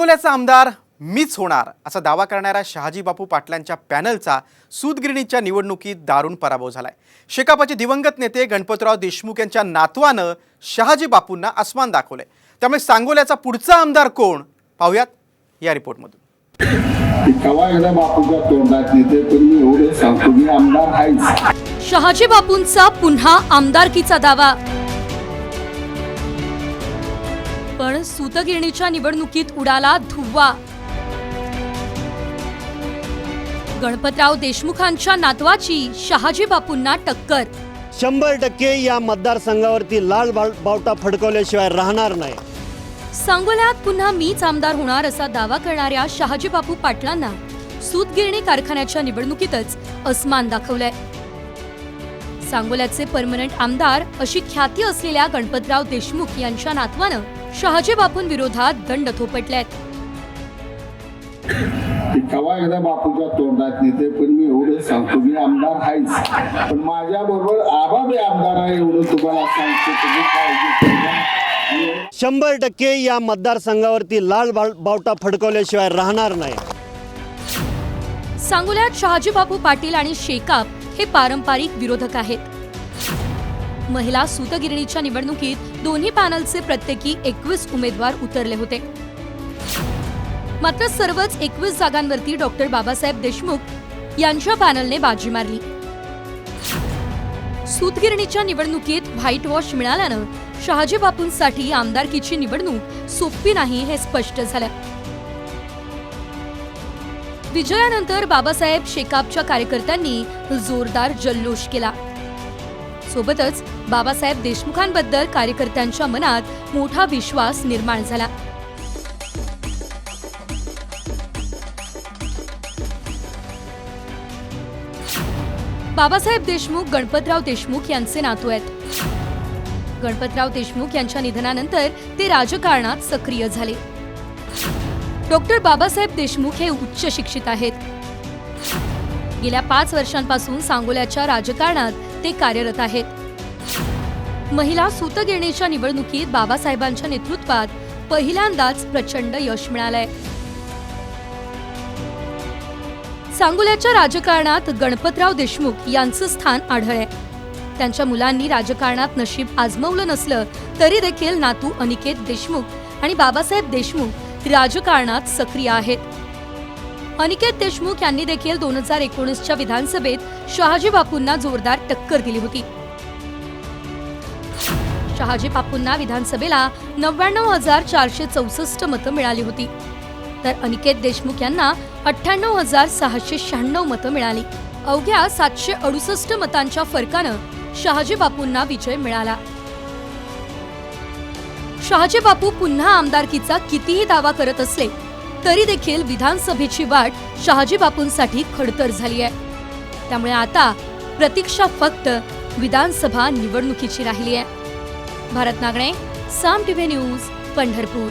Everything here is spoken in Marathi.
सांगोल्याचा आमदार मीच होणार असा दावा करणाऱ्या शहाजी बापू पाटलांच्या पॅनलचा सूतगिरणीच्या निवडणुकीत दारुण पराभव झालाय. शेकापाचे दिवंगत नेते गणपतराव देशमुख यांच्या नातवानं शहाजी बापूंना अस्मान दाखवलंय. त्यामुळे सांगोल्याचा पुढचा आमदार कोण? पाहूयात या रिपोर्टमधून. शहाजी बापूंचा पुन्हा आमदारकीचा दावा. पण सूतगिरणीच्या निवडणुकीत उडाला धुव्वा. गणपतराव देशमुखांच्या नातवाची शहाजी बापूंना टक्कर. शंभर टक्के या मतदारसंघावरती लाल बाव- बावटा फडकवल्याशिवाय राहणार नाही. सांगोल्यात पुन्हा मीच आमदार होणार असा दावा करणाऱ्या शहाजी बापू पाटलांना सूतगिरणी कारखान्याच्या निवडणुकीतच अस्मान दाखवलंय. सांगोल्याचे परमनंट आमदार अशी ख्याती असलेल्या गणपतराव देशमुख यांच्या नातवानं शहाजी बापूंविरोधात दंड थोपटल्यात कवा एकदा बापूच्या तोंडात येते पण मी एवढं सांगतो मी आमदार आहेच. पण माझ्या बरोबर आबा बी आमदार आहे एवढं तुम्हाला सांगतो तुम्ही काळजी करा. शंभर टक्के या मतदारसंघावरती लाल बाव- बावटा फडकवल्याशिवाय राहणार नाही. सांगोल्यात शहाजी बापू पाटील आणि शेकाप हे पारंपरिक विरोधक आहेत. महिला सूतगिरणीच्या निवडणुकीत दोन्ही पॅनलचे प्रत्येकी एकवीस उमेदवार उतरले होते. मात्र सर्वच एकवीस जागांवरती डॉक्टर बाबासाहेब देशमुख यांच्या पॅनलने बाजी मारली. सूतगिरणीच्या निवडणुकीत व्हाईट वॉश मिळाल्यानं शहाजी बापूंसाठी आमदारकीची निवडणूक सोपी नाही हे स्पष्ट झालं विजयानंतर बाबासाहेब शेकापच्या कार्यकर्त्यांनी जोरदार जल्लोष केला. सोबतच बाबासाहेब देशमुखांबद्दल कार्यकर्त्यांच्या मनात मोठा विश्वास निर्माण झाला. बाबासाहेब देशमुख गणपतराव देशमुख यांचे नातू आहेत. गणपतराव देशमुख यांच्या निधनानंतर ते राजकारणात सक्रिय झाले. डॉक्टर बाबासाहेब देशमुख हे उच्च शिक्षित आहेत. गेल्या पाच वर्षांपासून सांगोल्याच्या राजकारणात ते कार्यरत आहेत. महिला सूतगिरणीच्या निवडणुकीत बाबासाहेबांच्या नेतृत्वात पहिल्यांदाच प्रचंड यश मिळालंय. सांगोल्याच्या राजकारणात गणपतराव देशमुख यांचं स्थान आढळय त्यांच्या मुलांनी राजकारणात नशीब आजमवलं नसलं तरी देखील नातू अनिकेत देशमुख आणि बाबासाहेब देशमुख राजकारणात सक्रिय आहेत. अनिकेत देशमुख यांनी देखील दोन हजार एकोणीसच्या विधानसभेत शहाजी बापूंना जोरदार टक्कर दिली होती. शहाजी बापूंना विधानसभेला नव्याण्णव हजार चारशे चौसष्ट मतं मिळाली होती. तर अनिकेत देशमुख यांना अठ्ठ्याण्णव हजार सहाशे शहाण्णव मतं मिळाली. अवघ्या सातशे अडुसष्ट मतांच्या फरकानं शहाजी बापूंना विजय मिळाला. शहाजी बापू पुन्हा आमदारकीचा कितीही दावा करत असले तरी देखील विधानसभेची वाट शहाजी बापूंसाठी खडतर झाली आहे त्यामुळे आता प्रतीक्षा फक्त विधानसभा निवडणुकीची राहिली आहे भारत नागणे साम टीव्ही न्यूज पंढरपूर.